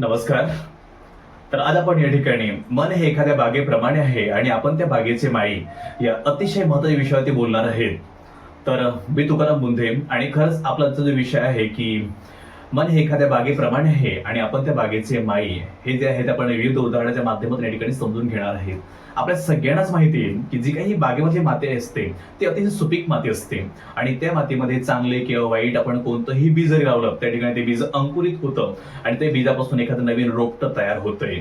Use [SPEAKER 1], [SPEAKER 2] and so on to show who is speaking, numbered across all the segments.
[SPEAKER 1] नमस्कार. तर आज आपण या ठिकाणी मन हे एखाद्या बागेप्रमाणे आहे आणि आपण त्या बागेचे माळी या अतिशय महत्त्वाच्या विषयावरती बोलणार आहेत. तर मी तुकाराम बुंधे आणि खरंच आपला जो विषय आहे की मन हे एखाद्या बागेप्रमाणे आहे आणि आपण त्या बागेचे माई हे जे आहे ते आपण विविध उदाहरणाच्या माध्यमातून या ठिकाणी समजून घेणार आहेत. आपल्या सगळ्यांनाच माहिती आहे की जी काही बागेमध्ये माती असते ती अतिशय सुपीक माती असते. आणि त्या मातीमध्ये चांगले किंवा वाईट आपण कोणतंही बीज जरी लावलं त्या ठिकाणी ते बीज अंकुरित होतं आणि ते बीजापासून एखादं नवीन रोपटं तयार होतंय.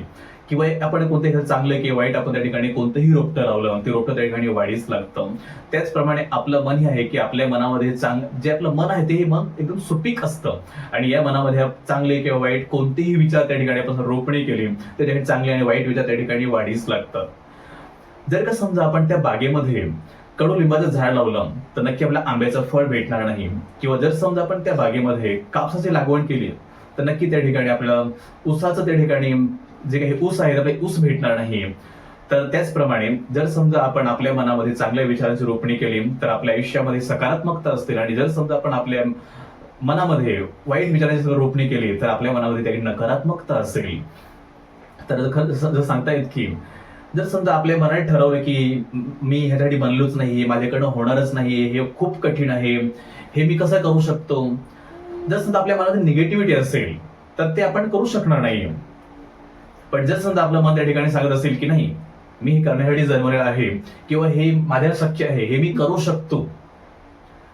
[SPEAKER 1] किंवा आपण कोणतं घर चांगलं किंवा वाईट आपण त्या ठिकाणी कोणतंही रोपटं लावलं ते रोपटं त्या ठिकाणी वाढीच लागतं. त्याचप्रमाणे आपलं मन हे आहे की आपल्या मनामध्ये चांग जे आपलं मन आहे ते हे मन एकदम सुपीक असतं. आणि या मनामध्ये चांगले किंवा वाईट कोणतेही विचार त्या ठिकाणी आपण रोपणी केली तर त्या ठिकाणी चांगले आणि वाईट विचार त्या ठिकाणी वाढीच लागतात. जर का समजा आपण त्या बागेमध्ये कडुलिंबाचं झाड लावलं तर नक्की आपल्याला आंब्याचं फळ भेटणार नाही. किंवा जर समजा आपण त्या बागेमध्ये कापसाची लागवड केली तर नक्की त्या ठिकाणी आपल्याला ऊसाचं त्या ठिकाणी जे काही ऊस आहे आपल्याला ऊस भेटणार नाही. तर त्याचप्रमाणे जर समजा आपण आपल्या मनामध्ये चांगल्या विचारांची रोपणी केली तर आपल्या आयुष्यामध्ये सकारात्मकता असतील आणि जर समजा आपण आपल्या मनामध्ये वाईट विचारांची रोपणी केली तर आपल्या मनामध्ये त्याची नकारात्मकता असेल. तर खरं जसं सांगता येत की जर समजा आपल्या मनाने ठरवलं की मी ह्यासाठी बनलोच नाही माझ्याकडनं होणारच नाही हे खूप कठीण आहे हे मी कसं करू शकतो? जर समजा आपल्या मनात निगेटिव्हिटी असेल तर ते आपण करू शकणार नाही पण जर समजा आपलं मन त्या ठिकाणी सांगत असेल की नाही मी हे करण्यासाठी जन्मलेलं आहे किंवा हे माझ्या शक्य आहे हे मी करू शकतो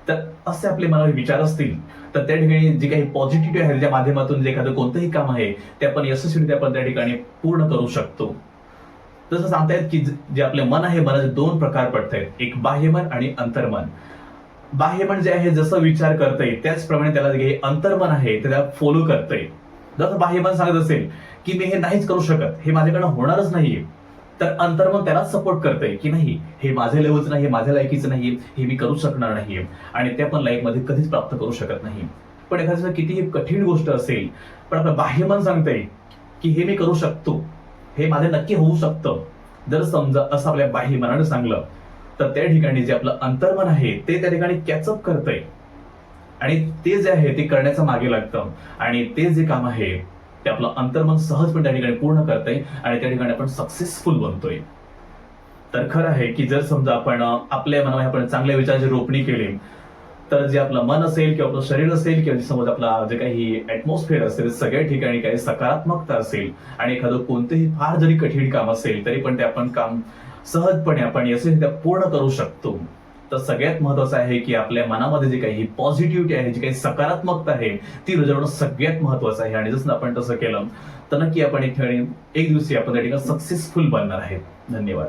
[SPEAKER 1] तर असे आपले मनावर विचार असतील तर त्या ठिकाणी जे काही पॉझिटिव्ह आहे त्या माध्यमातून जे एखादं कोणतंही काम आहे ते आपण यशस्वीरित्या आपण त्या ठिकाणी पूर्ण करू शकतो. जसं सांगतायत की जे आपले मन आहे मनाचे दोन प्रकार पडत आहेत एक बाह्यमन आणि अंतर्मन. बाह्यमन जे आहे जसं विचार करतंय त्याचप्रमाणे त्याला जे अंतर्मन आहे त्याला फॉलो करतंय. जर बाह्यमन सांगत असेल की मी हे नाहीच करू शकत हे माझ्याकडनं होणारच नाहीये. तर अंतर्मन त्याला सपोर्ट करतंय की नाही हे माझे लेवलचं नाही हे माझ्या लायकीचं नाही हे मी करू शकणार नाही आणि ते आपण लाईफमध्ये कधीच प्राप्त करू शकत नाही. पण एखाद्या कितीही कठीण गोष्ट असेल पण आपलं बाह्यमन सांगतंय की हे मी करू शकतो. हे माझे नक्की होऊ शकतं. जर समजा असं आपल्या बाह्यमनानं सांगलं तर त्या ठिकाणी जे आपलं अंतर्मन आहे ते त्या ठिकाणी कॅचअप करतंय. आणि ते जे आहे ते करण्याचं मागे लागतं. आणि ते जे काम आहे ते आपलं अंतर्मन सहजपणे त्या ठिकाणी पूर्ण करतंय आणि त्या ठिकाणी आपण सक्सेसफुल बनतोय. तर खरं आहे की जर समजा आपण आपल्या मनामध्ये आपण चांगल्या विचारांची रोपणी केली तर जे आपलं मन असेल किंवा आपलं शरीर असेल किंवा समज आपला जे काही ऍटमॉस्फिअर असेल सगळ्या ठिकाणी काही सकारात्मकता असेल आणि एखादं कोणतंही फार जरी कठीण काम असेल तरी पण ते आपण काम सहजपणे आपण यशस्वी पूर्ण करू शकतो. तर सगळ्यात महत्वाचं आहे की आपल्या मनामध्ये जे काही पॉझिटिव्हिटी आहे जी काही सकारात्मकता आहे ती रुजवणं सगळ्यात महत्वाचं आहे. आणि जसं आपण तसं केलं तर नक्की आपण एक ठिकाणी एक दिवशी आपण त्या ठिकाणी सक्सेसफुल बनणार आहे. धन्यवाद.